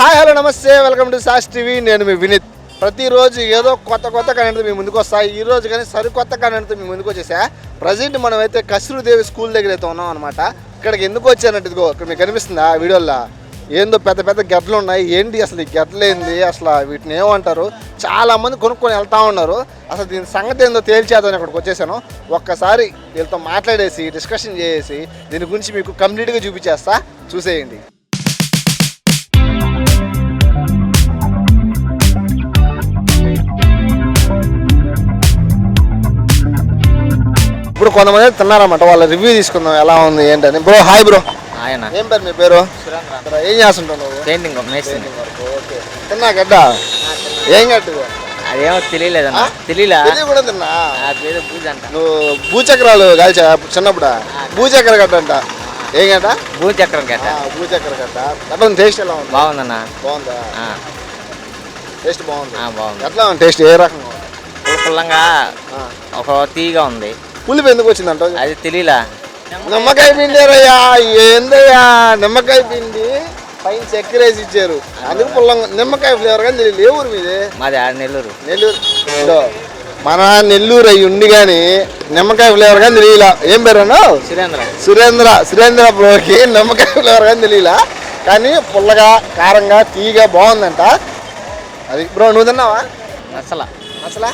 Hi hello నమస్తే. Welcome to sauce TV. నేను మీ వినీత్. ప్రతిరోజు ఏదో కొత్త కొత్త కంటెంట్తో మీ ముందుకు వస్తాయి. ఈ రోజు కానీ సరికొత్త కంటెంట్తో మీ ముందుకు వచ్చేసా ప్రజెంట్ మనం అయితే స్కూల్ దగ్గర అయితే ఉన్నాం అనమాట ఇక్కడికి ఎందుకు వచ్చానంటే ఇదిగో ఇక్కడ మీకు కనిపిస్తుందా ఆ వీడియోలో? ఏందో పెద్ద పెద్ద గడ్డలు ఉన్నాయి. ఏంటి అసలు ఈ గడ్డలు ఏంది? అసలు వీటిని ఏమంటారు? చాలా మంది కొనుక్కొని వెళ్తా ఉన్నారు. అసలు దీని సంగతి ఏందో తేల్చేద్దాం ఇక్కడికి వచ్చేసాను. ఒక్కసారి వీళ్ళతో మాట్లాడేసి డిస్కషన్ చేసి దీని గురించి మీకు కంప్లీట్గా చూపించేస్తా. చూసేయండి. కొంతమంది తిన్నారన్నమాట. వాళ్ళ రివ్యూ తీసుకుందాం ఎలా ఉంది ఏంటని. బ్రో హాయ్ బ్రో ఆయన. ఏం పేరు మీ పేరు? ఇక్కడ ఏం చేస్తుంటావు నువ్వు? పెయింటింగ్ మేస్తుంది ఓకే. తిన్నా గడ్డ? ఏం గడ్డ? అదేమో తెలియలేదన్న. ఆ? తెలియలా తెలియ కూడా తిన్నా? పేరు పూజ అంట నువ్వు భూచక్రాలు కాల్చా చిన్నప్పుడు? భూచక్ర గడ్డ అంట. ఏం గడ్డ? భూచక్రం ఆ, భూచక్ర గడ్డ. అట్లా టేస్ట్ ఎలా ఉంది? బాగుందన్న. బాగుందా? టేస్ట్ బాగుంది. ఆ, బాగుంది. ఎట్లా ఉంది? టేస్ట్ ఏ రకంగా పుల్లంగా. ఒక తీగా ఉంది. పులిపి ఎందుకు వచ్చిందంట? అది తెలియలా నిమ్మకాయ పిండారయ్యా ఏందయ్యా? నిమ్మకాయ పిండి పైన చక్కెర వేసి ఇచ్చారు. అందుకు పుల్లంగా నిమ్మకాయ ఫ్లేవర్ కానీ తెలియదు. ఏ ఊరు మీది? మాది నెల్లూరు. నెల్లూరు. మన నెల్లూరు అయ్యి ఉండి కానీ నిమ్మకాయ ఫ్లేవర్ కానీ తెలియలా. ఏం పేరు సురేంద్ర. సురేంద్ర సురేంద్ర బ్రోకి నిమ్మకాయ ఫ్లేవర్ కానీ తెలియలా. కానీ పుల్లగా కారంగా తీగా బాగుందంట. అది బ్రో నువ్వు తిన్నావా? అసలు అసలు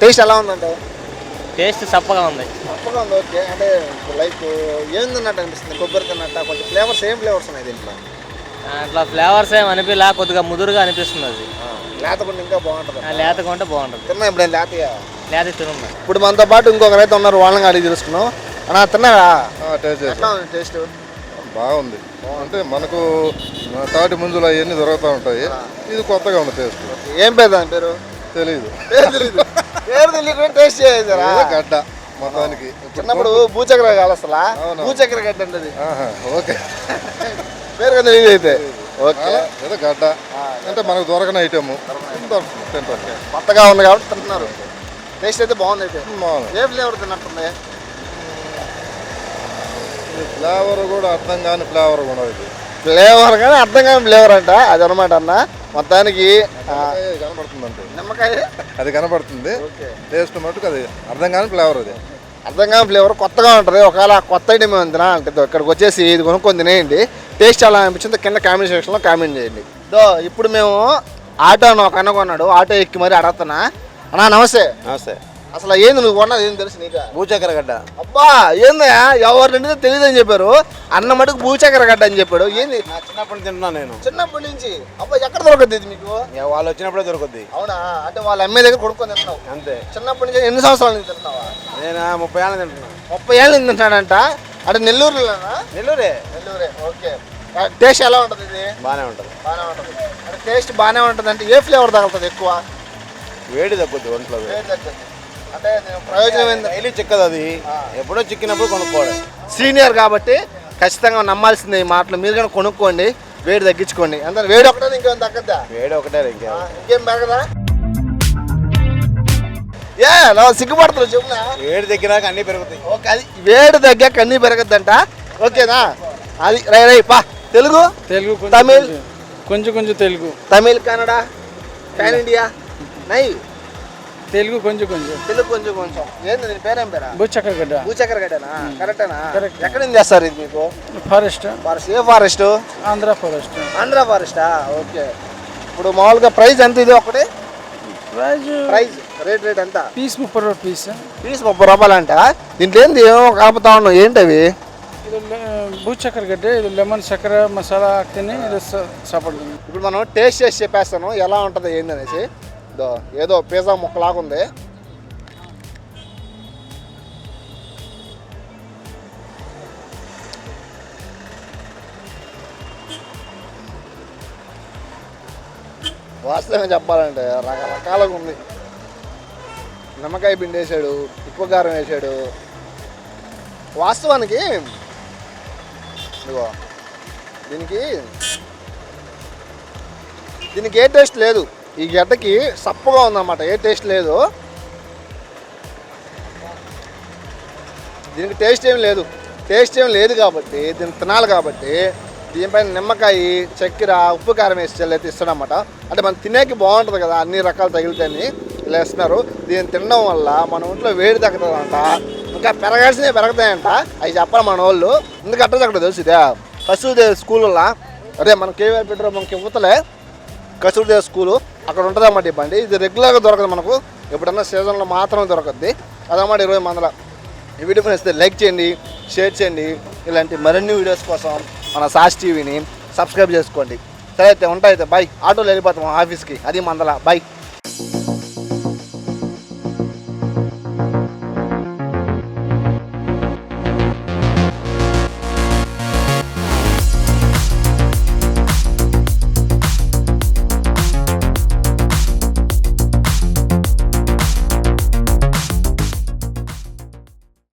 టేస్ట్ ఎలా ఉందంట? టేస్ట్ సప్పగా ఉంది. తప్పగా ఉంది ఓకే. అంటే లైక్ ఏం తిన్నట్టు అనిపిస్తుంది? కొబ్బరి తిన్నట్ట కొంచెం ఫ్లేవర్స్ ఏం ఫ్లేవర్స్ ఉన్నాయి దీంట్లో. అట్లా ఫ్లేవర్స్ ఏం అనిపిలా కొద్దిగా ముదురుగా అనిపిస్తుంది అది. లేత కొంచెం ఇంకా బాగుంటుంది. ఆ, లేతగా ఉంటే బాగుంటుంది. తిన్నా ఇప్పుడు లేతగా లేత తిరుమ ఇప్పుడు మనతో పాటు ఇంకొకరు అయితే ఉన్నారు వాళ్ళని అడిగి తెలుసుకున్నాం అన్నా తిన్నావా? టేస్ట్ ఎట్లా ఉంది టేస్ట్ బాగుంది. అంటే మనకు తాటి ముంజులు అవన్నీ దొరుకుతూ ఉంటాయి. ఇది కొత్తగా ఉంది టేస్ట్ ఏం పేరు దాని పేరు? తెలియదు పేరు తెలియదు టేస్ట్ చేసారా గడ్డ మొత్తానికి. చిన్నప్పుడు భూచక్ర కాదు అసలు. అవును. భూచక్ర గడ్డ అంటది. ఓకే. పేరు కదా తెలియదు అయితే. ఓకే. ఏదో గడ్డ. అంటే మనకు దొరకని ఐటమ్ తింటాం కొత్తగా ఉంది కాబట్టి తింటున్నారు. టేస్ట్ అయితే బాగుంది అయితే. ఏ ఫ్లేవర్ తిన్నట్టుంది? ఇది ఫ్లేవర్ కూడా అర్థం కాని ఫ్లేవర్ కూడా ఇది. ఫ్లేవర్ కానీ అర్థం కాని ఫ్లేవర్ అంట. అది అనమాట అన్న. మొత్తానికి ఆ, నిమ్మకాయ అది కనపడుతుంది. ఓకే. టేస్ట్ మటుకు అది అర్థం కాని ఫ్లేవర్ అది. అర్థం కాని ఫ్లేవర్ కొత్తగా ఉంటుంది. ఒకవేళ కొత్త ఐటమ్ తినా అంటే ఇక్కడికి వచ్చేసి ఇది కొనుక్కొని తినేయండి. టేస్ట్ ఎలా అనిపించిందో. కింద కామెంట్ సెక్షన్లో కామెంట్ చేయండి. దో ఇప్పుడు మేము ఆటోను ఒక అన్న కొన్నాడు. ఆటో ఎక్కి మరి అడుగుతున్నా అన్నా నమస్తే. నమస్తే. అసలు ఏంది నువ్వు కొన్నది ఏం తెలుసు నీకు? భూచక్ర గడ్డ. అబ్బా ఏందయ్యా ఎవరు నిండితే తెలియదు అని చెప్పారు. అన్న మటుకు భూచక్ర గడ్డ అని చెప్పాడు. ఏంది? నా చిన్నప్పటి నుంచి తింటున్నాను నేను. చిన్నప్పటి నుంచి? అబ్బా ఎక్కడ దొరకద్ది ఇది మీకు? ఇక వాళ్ళు వచ్చినప్పుడే దొరుకుద్ది. అవునా? అంటే వాళ్ళ అమ్మాయి దగ్గర కొనుక్కొని తింటున్నావు. అంతే. చిన్నప్పటి నుంచి ఎన్ని సంవత్సరాల నుంచి తింటున్నావా? నేను? ముప్పై ఏళ్ళ తింటున్నాను ముప్పై ఏళ్ళు నుంచి తింటాడంట అంటే నెల్లూరులోనా? నెల్లూరే. నెల్లూరే ఓకే. టేస్ట్ ఎలా ఉంటుంది ఇది? బాగానే ఉంటుంది. బాగానే ఉంటుంది. అంటే టేస్ట్ బాగానే ఉంటుంది అంటే ఏ ఫ్లేవర్ తగులుతుంది ఎక్కువ? వేడి తగ్గుద్ది ఒంట్లో. వేడి తగ్గుతుంది. అంటే ప్రయోజనం ఏంది డైలీ చిక్కదు అది. ఎప్పుడో చిక్కినప్పుడు కొనుక్కోవడం సీనియర్ కాబట్టి ఖచ్చితంగా నమ్మాల్సిందే ఈ మాటలు. మీరు కానీ కొనుక్కోండి వేడి తగ్గించుకోండి. అంత వేడి ఒకటే ఇంకేం తగ్గద్దా? వేడి ఒకటే ఇంకే. ఇంకేం పెరగదా ఏ నా సిగ్గుపడుతున్నా చెప్పునా? వేడి తగ్గినాక అన్నీ పెరుగుతాయి. ఓకే అది వేడి తగ్గాక అన్నీ పెరగద్దంట. ఓకేనా? అది రై రై పా. తెలుగు? తెలుగు కొంచెం తమిళ్? కొంచెం. కొంచెం తెలుగు. తమిళ్ కన్నడ? Pan India? నై. తెలుగు కొంచెం కొంచెం. తెలుగు కొంచెం కొంచెం. ఏంది దీని పేరేం పేరా? బుచ్చక్కగడ్డ భూచక్ర గడ్డనా? కరెక్టేనా? Correct. ఎక్కడ నుంచి చేస్తారు ఇది మీకు? ఫారెస్ట్. ఫారెస్ట్. ఏ ఫారెస్ట్? ఆంధ్ర ఫారెస్ట్. ఆంధ్ర ఫారెస్టా? ఓకే. ఇప్పుడు మామూలుగా ప్రైస్ ఎంత ఇది ఒకటి? ప్రైజ్ ప్రైస్ రేట్ రేట్ ఎంత? పీస్ ముప్పై రూపాయలు పీస్. పీస్ ముప్పై రూపాయలు అంట. దీంట్లో ఏంది? ఏమో కలుపుతా ఉన్నావు. ఏంటి అవి బూచక్కెర గడ్డ. ఇది లెమన్ చక్కెర మసాలా తిని ఇది సపడుతుంది. ఇప్పుడు మనం టేస్ట్ చేసి చెప్పేస్తాను. ఎలా ఉంటుంది ఏంది అనేసి ఇదో ఏదో పిజ్జా ముక్కలాగా ఉంది వాస్తవంగా చెప్పాలంటే రకరకాలుగా ఉంది నిమ్మకాయ పిండి వేసాడు ఉప్పు కారం వేసాడు. వాస్తవానికి ఇదిగో దీనికి దీనికి ఏ టేస్ట్ లేదు. ఈ గడ్డకి సప్పగా ఉందన్నమాట ఏ టేస్ట్ లేదు. దీనికి టేస్ట్ ఏం లేదు. టేస్ట్ ఏం లేదు కాబట్టి దీన్ని తినాలి కాబట్టి దీనిపైన నిమ్మకాయ చక్కెర ఉప్పు కారం వేసి చెల్లైతే ఇస్తాడనమాట అంటే మనం తినేకి బాగుంటుంది కదా అన్ని రకాలు తగిలితేని ఇలా ఇస్తున్నారు దీన్ని తినడం వల్ల మన ఒంట్లో వేడి తగ్గుతుందంట. ఇంకా పెరగాల్సినవి పెరుగుతాయంట. అవి చెప్పాలి మన వాళ్ళు. ఎందుకు అట్ట అక్కడ తెలుసు ఇదే? కస్తూరిదేవి స్కూల్లో అదే మనకి ఏమైపోయారో మనకి ఇవ్వతలే. కస్తూరిదేవి స్కూలు. అక్కడ ఉంటుంది అన్నమాట ఈ బండి. ఇది రెగ్యులర్గా దొరకదు మనకు. ఎప్పుడన్నా సీజన్లో మాత్రమే దొరకద్ది. అదన్నమాట ఇరవై మందల ఈ వీడియో నచ్చితే లైక్ చేయండి షేర్ చేయండి. ఇలాంటి మరిన్ని వీడియోస్ కోసం మన సాస్ టీవీని సబ్స్క్రైబ్ చేసుకోండి. సరే అయితే ఉంటాయి అయితే బాయ్. ఆటోలో వెళ్ళిపోతాం ఆఫీస్కి అది మందల బాయ్.